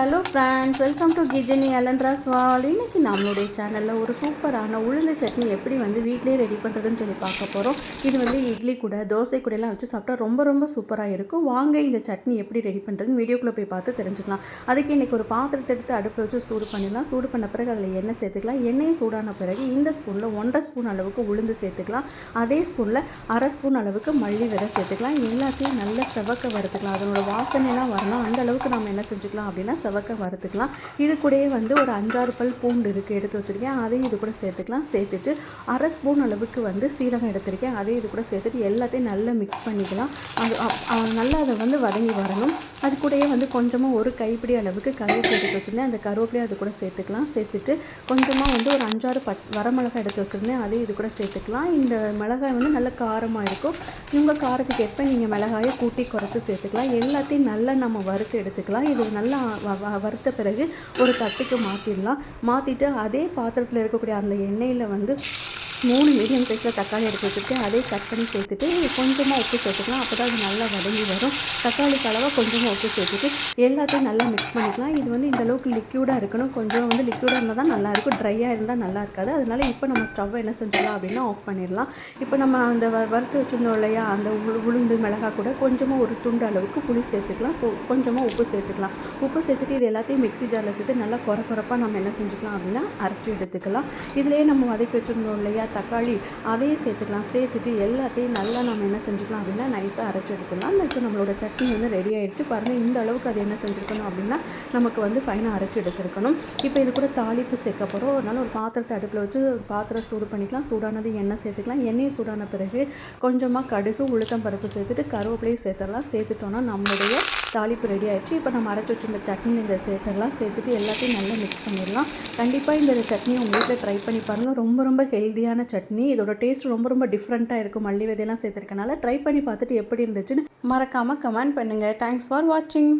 Hello friends welcome to கிஜனி அலன்ராஸ் வால் இன்றைக்கி நம்மளுடைய சேனலில் ஒரு சூப்பரான உளுந்து சட்னி எப்படி வந்து வீட்லேயே ரெடி பண்ணுறதுன்னு சொல்லி பார்க்க போகிறோம் இது வந்து இட்லி கூட தோசை கூட எல்லாம் வச்சு சாப்பிட்டா ரொம்ப ரொம்ப சூப்பராக இருக்கும். வாங்க இந்த சட்னி எப்படி ரெடி பண்ணுறதுன்னு வீடியோக்குள்ளே போய் பார்த்து தெரிஞ்சுக்கலாம். அதுக்கு இன்றைக்கி ஒரு பாத்திரத்தை எடுத்து அடுப்பில் வச்சு சூடு பண்ணிடலாம். சூடு பண்ண பிறகு அதில் எண்ணெய் சேர்த்துக்கலாம். எண்ணெய் சூடான பிறகு இந்த ஸ்பூனில் ஒன்றரை ஸ்பூன் அளவுக்கு உளுந்து சேர்த்துக்கலாம். அதே ஸ்பூனில் அரை ஸ்பூன் அளவுக்கு மல்லி விதை சேர்த்துக்கலாம். எல்லாத்தையும் நல்லா செவக்க வறுத்துக்கலாம். அதனோட வாசனைலாம் வரணும். அந்த அளவுக்கு நம்ம என்ன செஞ்சுக்கலாம் அப்படின்னா செவக்க வறுத்துக்கலாம். இது கூடயே வந்து ஒரு அஞ்சாறு பல் பூண்டு இருக்குது எடுத்து வச்சுருக்கேன். அதையும் இது கூட சேர்த்துக்கலாம். சேர்த்துட்டு அரை ஸ்பூன் அளவுக்கு வந்து சீரகம் எடுத்திருக்கேன். அதையும் இது கூட சேர்த்துட்டு எல்லாத்தையும் நல்லா மிக்ஸ் பண்ணிக்கலாம். அது நல்லா அதை வந்து வதங்கி வரணும். அது கூடயே வந்து கொஞ்சமாக ஒரு கைப்பிடி அளவுக்கு கருவேப்பிலை எடுத்து வச்சுருந்தேன். அந்த கருவேப்பிலையும் அது கூட சேர்த்துக்கலாம். சேர்த்துட்டு கொஞ்சமாக வந்து ஒரு அஞ்சாறு பட் வரமிளகாய் எடுத்து வச்சுருந்தேன். அதையும் இது கூட சேர்த்துக்கலாம். இந்த மிளகாய் வந்து நல்ல காரமாக இருக்கும். உங்கள் காரத்துக்கு ஏற்ப நீங்கள் மிளகாயை கூட்டி குறைச்சி சேர்த்துக்கலாம். எல்லாத்தையும் நல்லா நம்ம வறுத்து எடுத்துக்கலாம். இது நல்லா வறுத்த பிறகு ஒரு தட்டுக்கு மாற்றிடலாம் மாற்றிட்டு அதே பாத்திரத்தில் இருக்கக்கூடிய அந்த எண்ணெயில் வந்து மூணு மீடியம் சைஸில் தக்காளி எடுத்து வச்சுருக்கேன். அதே கட் பண்ணி சேர்த்துட்டு கொஞ்சமாக உப்பு சேர்த்துக்கலாம். அப்போ தான் அது நல்லா வதங்கி வரும். தக்காளிக்கு அளவாக கொஞ்சமாக உப்பு சேர்த்துட்டு எல்லாத்தையும் நல்லா மிக்ஸ் பண்ணிக்கலாம். இது வந்து இந்த அளவுக்கு லிக்யூடாக இருக்கணும். கொஞ்சம் வந்து லிக்யூடாக இருந்தால் தான் நல்லாயிருக்கும் ட்ரையாக இருந்தால் நல்லா இருக்காது. அதனால இப்போ நம்ம ஸ்டவ் என்ன செஞ்சிடலாம் அப்படின்னா ஆஃப் பண்ணிடலாம். இப்போ நம்ம அந்த வ- வறுத்து வச்சுருந்தோம் இல்லையா? அந்த உளு- உளுந்து மிளகாய் கூட கொஞ்சமாக ஒரு துண்டு அளவுக்கு புளி சேர்த்துக்கலாம். கொஞ்சமாக உப்பு சேர்த்துக்கலாம். உப்பு சேர்த்துட்டு இது எல்லாத்தையும் மிக்ஸி ஜாரில் சேர்த்து நல்லா குறை குறைப்பாக நம்ம என்ன செஞ்சுக்கலாம் அப்படின்னா அரைச்சி எடுத்துக்கலாம். இதுலேயே நம்ம வதக்கி வச்சுருந்தோம் இல்லையா? தக்காளி அதையும் சேர்த்துக்கலாம். சேர்த்துட்டு எல்லாத்தையும் நல்லா நம்ம என்ன செஞ்சுக்கலாம் அப்படின்னா நைஸாக அரைச்சி எடுத்துக்கலாம். இப்போ நம்மளோட சட்னி வந்து ரெடி ஆகிடுச்சு பாருங்கள் இந்த அளவுக்கு அது என்ன செஞ்சுருக்கணும் அப்படின்னா நமக்கு வந்து ஃபைனாக அரைச்சி எடுத்துருக்கணும். இப்போ இது கூட தாளிப்பு சேர்க்க போகிறோம் அதனால் ஒரு பாத்திரத்தை அடுப்பில் வச்சு பாத்திரம் சூடு பண்ணிக்கலாம். சூடானது எண்ணெய் சேர்த்துக்கலாம். எண்ணெய் சூடான பிறகு கொஞ்சமாக கடுகு உளுத்தம் பருப்பு சேர்த்துட்டு கருவேப்பிலையும் சேர்த்துடலாம். சேர்த்துட்டோன்னா நம்மளுடைய தாளிப்பு ரெடி ஆகிடுச்சு இப்போ நம்ம அரைச்சி வச்சிருந்த சட்னி இதை சேர்த்துடலாம். சேர்த்துட்டு எல்லாத்தையும் நல்லா மிக்ஸ் பண்ணிடலாம். கண்டிப்பாக இந்த சட்னியை உங்கள் வீட்டில் ட்ரை பண்ணி பாருங்கள் ரொம்ப ரொம்ப ஹெல்த்தியான ஹெல்தியான சட்னி இதோட டேஸ்ட் ரொம்ப ரொம்ப டிஃப்ரெண்ட்டாக இருக்கும். மல்லி விதையெல்லாம் சேர்த்துருக்கனால ட்ரை பண்ணி பார்த்துட்டு எப்படி இருந்துச்சுன்னு மறக்காமல் கமெண்ட் பண்ணுங்கள் தேங்க்ஸ் ஃபார் வாட்சிங்